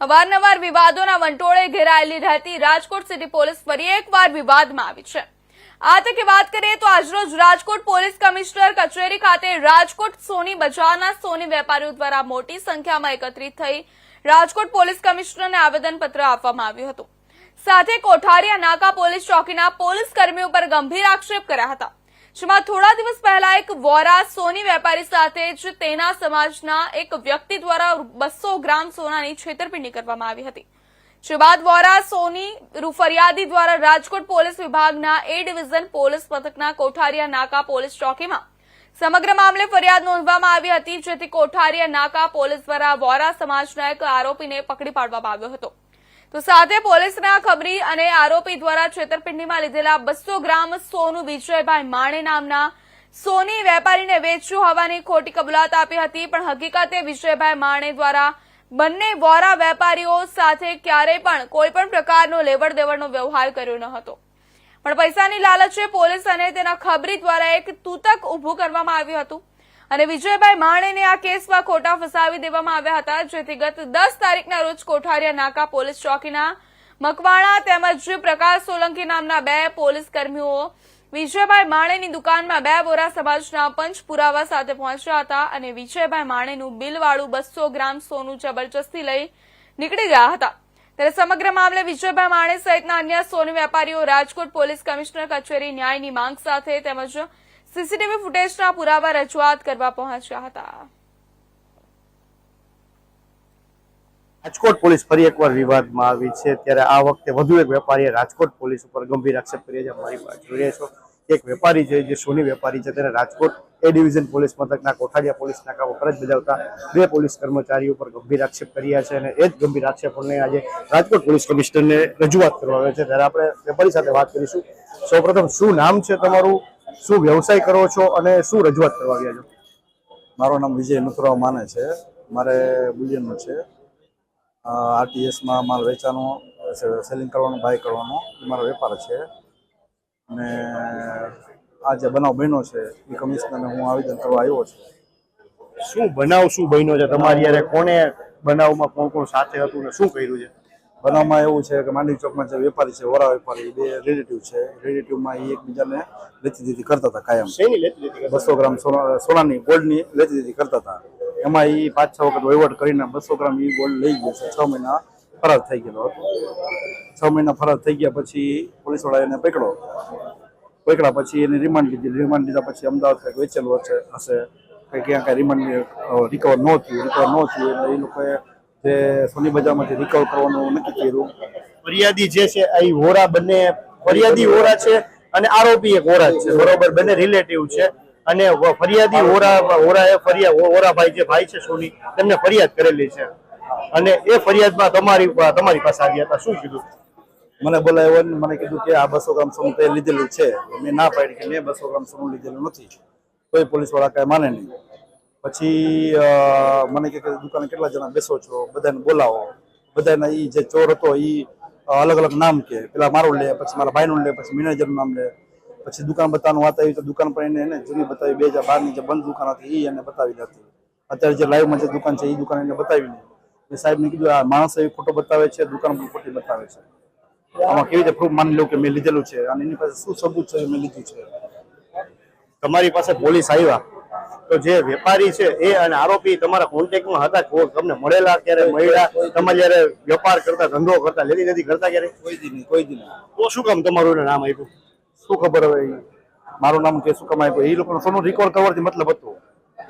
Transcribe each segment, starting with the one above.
અવારનવાર વિવાદોના વંટોળે ઘેરાયેલી રહેતી Rajkot city police ફરી એકવાર વિવાદમાં આવી છે. આ તકે વાત કરીએ તો આજરોજ રાજકોટ પોલીસ કમિશનર કચેરી ખાતે રાજકોટ સોની બજારના સોની વેપારીઓ દ્વારા મોટી સંખ્યામાં એકત્રિત થઈ રાજકોટ પોલીસ કમિશનરને આવેદનપત્ર આપવામાં આવ્યું હતું. સાથે કોઠારીયા નાકા પોલીસ ચોકીના પોલીસ કર્મીઓ પર ગંભીર આક્ષેપ કર્યા હતા. જેમાં થોડા દિવસ પહેલા એક વોરા સોની વેપારી સાથે જ તેના સમાજના એક વ્યક્તિ દ્વારા બસો ગ્રામ સોનાની છેતરપિંડી કરવામાં આવી હતી. જે બાદ વોરા સોની ફરિયાદી દ્વારા રાજકોટ પોલીસ વિભાગના એ ડિવિઝન પોલીસ મથકના કોઠારીયા નાકા પોલીસ ચોકીમાં સમગ્ર મામલે ફરિયાદ નોંધવામાં આવી હતી, જેથી કોઠારીયા નાકા પોલીસ દ્વારા વોરા સમાજના એક આરોપીને પકડી પાડવામાં આવ્યો હતો. તો સાથે પોલીસના ખબરી અને આરોપી દ્વારા છેતરપિંડીમાં લીધેલા બસો ગ્રામ સોનું વિજયભાઈ માણે નામના સોની વેપારીને વેચ્યું હોવાની ખોટી કબૂલાત આપી હતી, પણ હકીકતે વિજયભાઈ માણે દ્વારા બંને વોરા વેપારીઓ સાથે ક્યારેય પણ કોઈ પણ પ્રકારનો લેવડ દેવડનો વ્યવહાર કર્યો ન હતો. પણ પૈસાની લાલચે પોલીસ અને તેના ખબરી દ્વારા એક તૂતક ઊભું કરવામાં આવ્યું હતું. અને વિજયભાઈ માણેને આ કેસમાં ખોટા ફસાવી દેવામાં આવ્યા હતા, જેથી ગત દસ તારીખના રોજ કોઠારીયા નાકા પોલીસ ચોકીના મકવાણા તેમજ પ્રકાશ સોલંકી નામના બે પોલીસ કર્મીઓ વિજયભાઈ માણેની દુકાનમાં બે બોરા સમાજના પંચ પુરાવા સાથે પહોંચ્યા હતા અને વિજયભાઈ માણેનું બિલવાળું બસો ગ્રામ સોનું જબરજસ્તી લઈ નીકળી ગયા હતા. ત્યારે સમગ્ર મામલે વિજયભાઈ માણે સહિતના અન્ય સોની વેપારીઓ, રાજકોટ પોલીસ કમિશનર, કચેરી, ન્યાયની માંગ સાથે તેમજ સીસીટીવી ફૂટેજના પુરાવા રજૂઆત કરવા પહોંચ્યા હતા. રાજકોટ પોલીસ ફરી એકવાર વિવાદમાં આવી છે. ત્યારે આ વખતે વધુ એક વેપારીએ રાજકોટ પોલીસ ઉપર ગંભીર આક્ષેપ કર્યા છે. મારી પાસે જોઈ રહ્યા છો એક વેપારી છે, જે સોની વેપારી છે, તેને રાજકોટ એ ડિવિઝન પોલીસ મથકના કોઠારિયા પોલીસ નાકા ફરજ બજાવતા બે પોલીસ કર્મચારીઓ પર ગંભીર આક્ષેપ કર્યા છે અને એ જ ગંભીર આક્ષેપોને આજે રાજકોટ પોલીસ કમિશનરને રજૂઆત કરવા આવે છે. ત્યારે આપણે વેપારી સાથે વાત કરીશું. સૌપ્રથમ શું નામ છે તમારું? શું વ્યવસાય કરો છો અને શું રજૂઆત કરવા આવ્યા છો? મારું નામ વિજય નથુરાવ માને છે. મારે બુલિયનનું છે. આરટીએસમાં માલ વેચાણો સેલિંગ કરવાનો બાય કરવાનો. એ મારો વેપાર છે. અને આ જે બનાવ બન્યો છે એ કમિશનરને હું આવેદન કરવા આવ્યો છું. શું બનાવ શું બન્યો છે? તમારી યારે કોને બનાવમાં કોણ કોણ સાથે હતું ને શું કર્યું છે? બનાવમાં એવું છે કે માંડવી ચોકમાં જે વેપારી છે વરા વેપારી બે રિલેટિવ છે. રિલેટિવમાં એ એકબીજાને લેતી દીધી કરતા હતા કાયમ. બસો ગ્રામ સોના સોનાની ગોલ્ડની લેતી દીધી કરતા હતા. એમાં એ પાંચ છ વખત વહીવટ કરીને બસો ગ્રામ એ ગોલ્ડ લઈ ગયો છે. છ મહિના ફરાર થઈ ગયેલો હતો. છ મહિના ફરાર થઈ ગયા પછી પોલીસવાળા એને પકડો પકડ્યા પછી એને રિમાન્ડ લીધી. રિમાન્ડ લીધા પછી અમદાવાદ કંઈક વેચેલું હશે હશે. કંઈ ક્યાં કાંઈ રિમાન્ડ રિકવર ન થયું રિકવર ન થયું એટલે એ લોકોએ જે સોની બજારમાંથી રિકવર કરવાનું નક્કી કર્યું. ફરિયાદી જે છે એ હોરા બંને ફરિયાદી હોરા છે અને આરોપી એક હોરા છે. બરોબર બંને રિલેટિવ છે. અને ફરિયાદી હોરા એ ફરિયાદ હોરાભાઈ જે ભાઈ છે સોની તેમને ફરિયાદ કરેલી છે. અને એ ફરિયાદમાં તમારી તમારી પાસે આવ્યા હતા. શું કીધું? મને બોલાવ્યો ને મને કીધું કે આ બસો ગ્રામ સોનું તે લીધેલું છે. મેં ના પાડી કે મેં બસો ગ્રામ સોનું લીધેલું નથી. કોઈ પોલીસવાળા કઈ માને નહીં. પછી મને કે દુકાને કેટલા જણા બેસો છો? બધાને બોલાવો. બધાના એ જે ચોર હતો એ અલગ અલગ નામ કે. પેલા મારું લે, પછી મારા ભાઈનું લે, પછી મેનેજરનું નામ લે. પછી દુકાન બતાવવાનું વાત આવી તો દુકાન પર એને જૂની બતાવી. બે હજાર બારની જે બંધ દુકાન હતી એ એને બતાવી હતી. અત્યારે જે લાઈવમાં જે દુકાન છે એ દુકાન એને બતાવી નહીં સાહેબને કીધું, આ માણસ એવી ખોટો બતાવે છે, દુકાન પણ ખોટી બતાવે છે. આમાં કેવી રીતે પ્રૂફ માની લઉં કે મેં લીધેલું છે? અને એની પાસે શું સબૂત છે મેં લીધું છે? તમારી પાસે પોલીસ આવ્યા. તો જે વેપારી છે એ અને આરોપી તમારા કોન્ટેક્ટમાં હતા તમને મળેલા ક્યારે મળ્યા? તમે જયારે વેપાર કરતા ધંધો કરતા લેતી નથી કરતા ક્યારે? કોઈ દી નહીં કોઈ દી નહીં. તો શું કામ તમારું નામ આપ્યું? શું ખબર હવે મારું નામ કે શું કમાય એ લોકોને સોનું રિકોર્ડ કરવાથી મતલબ હતો.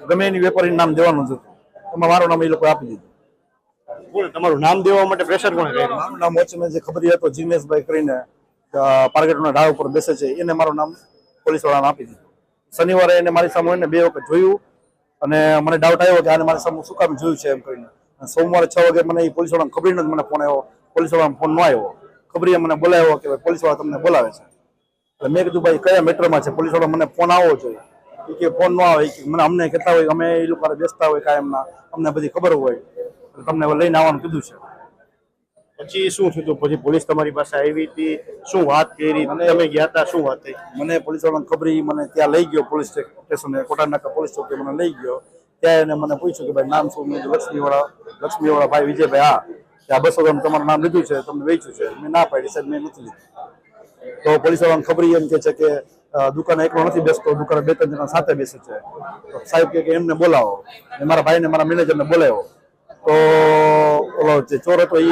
ગમે એની વેપારી નામ દેવાનું જ હતું. એમાં મારું નામ એ લોકો આપી દીધું. કોણ? તમારું નામ દેવા માટે પ્રેશર કોણે કર્યું? મારું નામ વોચમેન જે ખબર હતો જીમેશભાઈ કરીને પાર્કેટના પારગેટના ઢાળ ઉપર બેસે છે. એને મારું નામ પોલીસ વાળાને આપી દીધું. શનિવારે એને મારી સામે એને બે વખત જોયું અને મને ડાઉટ આવ્યો કે આને મારી સામે શું કામ જોયું છે એમ કરીને. સોમવારે છ વાગે મને એ પોલીસ વાળાને ખબર નથી, મને ફોન આવ્યો. પોલીસ વાળાનો ફોન ન આવ્યો. ખબરીએ મને બોલાવ્યો કે ભાઈ પોલીસવાળા તમને બોલાવે છે. એટલે મેં કીધું, ભાઈ, કયા મેટરમાં છે? પોલીસવાળા મને ફોન આવવો જોઈએ. એ કે ફોન ન આવે. મને અમને કહેતા હોય અમે એ લોકો બેસતા હોય કાયમના. અમને બધી ખબર હોય. તમને લઈને આવવાનું કીધું છે. પછી શું થયું? પછી પોલીસ તમારી પાસે આવી હતી શું વાત કરી? તમે ગયા હતા શું વાત થઈ? મને પોલીસ વાળાને ખબર મને ત્યાં લઈ ગયો પોલીસ સ્ટેશને કોટાનાકા પોલીસ ચોકી મને લઈ ગયો. ત્યાં એને મને પૂછ્યું કે ભાઈ નામ શું? મેં લક્ષ્મીવાળા લક્ષ્મી વાળા ભાઈ વિજયભાઈ હા. ત્યાં બસો ગ્રામ તમારું નામ લીધું છે તમને વેચ્યું છે. મેં ના પાડી સાહેબ મેં નથી લીધું. તો પોલીસ વાળાને ખબર એમ કે છે કે દુકાન એકલો નથી બેસતો દુકાને બે ત્રણ જણા સાથે બેસે છે. તો સાહેબ કે એમને બોલાવો. મારા ભાઈને મારા મેનેજરને બોલાવ્યો. તો, ઓલો જે ચોર હતો એ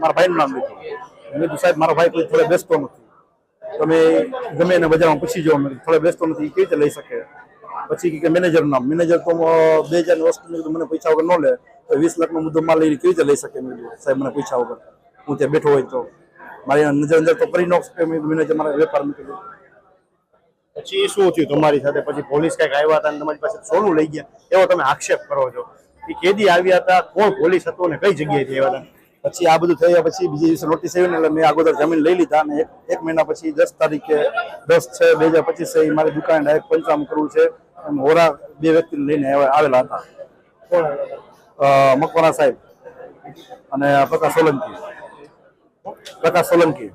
મારા ભાઈનું નામ લીધું. મેં કીધું, સાહેબ, મારો ભાઈ કોઈ થોડે બેસતો નથી. તમે ગમે એને બજારમાં પૂછી જાઓ, મેં થોડે બેસતો નથી, એ કેવી રીતે લઈ શકે? પછી કે મેનેજર નામ. મેનેજર તો બે હજાર વસ્તુ મને પૈસા વગર ન લે. તો વીસ લાખનો મુદ્દો માલ લઈને કેવી રીતે લઈ શકે? મેં સાહેબ, મને પૈસા વગર. હું ત્યાં બેઠો હોય તો. મારી નજર અંદર તો કરી ન મેનેજર, મારા વેપાર મૂકી દીધો પછી શું થયું તમારી સાથે? પછી પોલીસ કંઈક આવ્યા હતા અને તમારી પાસે સોનું લઈ ગયા? એવો તમે આક્ષેપ કરો છો. એ કેદી આવ્યા હતા? કોણ પોલીસ હતો અને કઈ જગ્યાએથી આવ્યા હતા? પછી આ બધું થયા પછી બીજે દિવસે નોટિસ આવી ને એટલે મેં આગોદર જમીન લઈ લીધા અને એક મહિના પછી દસ તારીખે દસ છ બે હજાર પચીસ એ મારી દુકાને ડાયરેક્ટ પંચનામું કરવું છે હોરા બે વ્યક્તિને લઈને આવેલા હતા. મકવાના મકવાણા સાહેબ અને પ્રકાશ સોલંકી. પ્રકાશ સોલંકી.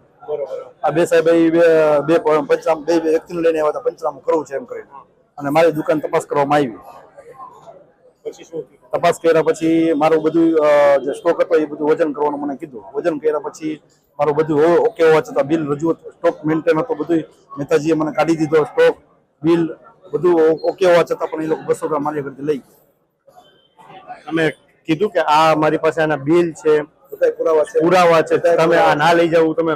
આ બે સાહેબ બે બે પંચનામ બે વ્યક્તિને લઈને આવ્યા હતા પંચનામું કરવું છે એમ કરીને. અને મારી દુકાન તપાસ કરવામાં આવી. પછી શું તપાસ કર્યા પછી મારું બધું જે સ્ટોક હતો એ બધું વજન કરવાનું મને કીધું. વજન કર્યા પછી મારું બધું ઓકે હોવા છતાં બિલ રજૂ સ્ટોક મેન્ટેન હતો બધું મહેતાજીએ મને કાઢી દીધો સ્ટોક બિલ બધું ઓકે હોવા છતાં પણ એ લોકો બસો રૂપિયા મારી આગળથી લઈ ગયા. તમે કીધું કે આ મારી પાસે આના બિલ છે. બધાય પુરાવા છે. પુરાવા છે. તમે આ ના લઈ જવું તમે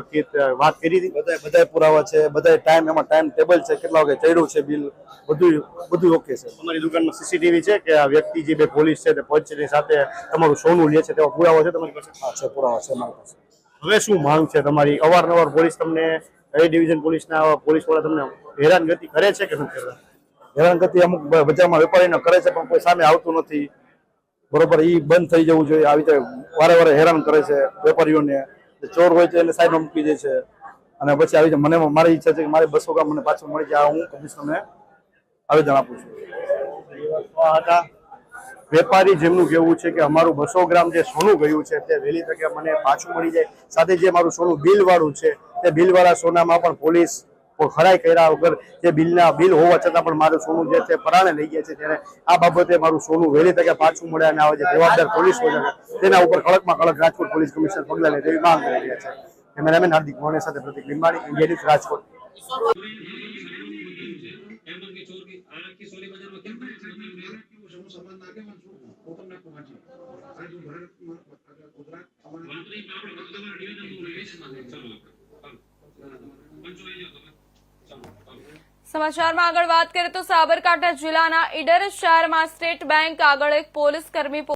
વાત કરી હતી? બધાય બધાય પુરાવા છે. બધાય ટાઈમ એમાં ટાઈમ ટેબલ છે. કેટલા વાગે ચડ્યું છે બિલ બધું બધું ઓકે છે. તમારી દુકાનમાં સીસીટીવી છે કે આ વ્યક્તિ જે બે પોલીસ છે તે પંચની સાથે તમારું સોનું લે છે તેવા પુરાવા છે તમારી પાસે? હા છે. પુરાવા છે મારી પાસે. હવે શું માંગ છે તમારી? અવારનવાર પોલીસ તમને એ ડિવિઝન પોલીસના પોલીસવાળા તમને હેરાનગતિ કરે છે કે નથી કરે? હેરાનગતિ અમુક બજારમાં વેપારીને કરે છે પણ કોઈ સામે આવતું નથી. બરોબર, ઈ બંધ થઈ જવું જોઈએ. આવી રીતે વારે વારે હેરાન કરે છે વેપારીઓને. ચોર હોય છે એટલે સાઈડમાં મૂકી દે છે. અને પછી આવી રીતે મને મારી ઈચ્છા છે કે મારે બસો ગ્રામ મને પાછું મળી જાય હું કમિશનરને આવેદન આપું છું. વેપારી જેમનું કહેવું છે કે અમારું બસો ગ્રામ જે સોનું ગયું છે, તે વહેલી તકે મને પાછું મળી જાય. સાથે જે મારું સોનું બિલવાળું છે, તે બિલવાળા સોનામાં પણ પોલીસ ખરાઈ કર્યા વગર જે બિલના બિલ હોવા છતાં પણ મારું સોનું જે છે પરાણે લઈ ગયા છે. ત્યારે આ બાબતે મારું સોનું વહેલી તકે પાછું મળે અને આવે છે. જવાબદાર પોલીસ હોય તેના ઉપર કડકમાં કડક રાજકોટ પોલીસ કમિશનર પગલાં લે તેવી માંગ કરી રહ્યા છે. કેમેરામેન હાર્દિક મોહને સાથે પ્રતિક લીંબાણી ઇન્ડિયા રાજકોટ એમ પણ કે ચોર કે આ કે સોરી બજારમાં કેમ થાય છે તમે મેં કેવું સમૂહ સંબંધ આગેવાન છું હું તમને કહું હાજી સાહેબ હું ભારતમાં ગુજરાત અમારા વાંદરી આપણે બધું તમારા નિવેદન રિલેશનમાં છે ચાલો આપણે પંચો આવી જાઓ તમે ચાલો ચાલો સમાચારમાં આગળ વાત કરીએ તો સાબરકાંઠા જિલ્લાના ઈડર શહેરમાં સ્ટેટ બેંક આગળ એક પોલીસ કર્મી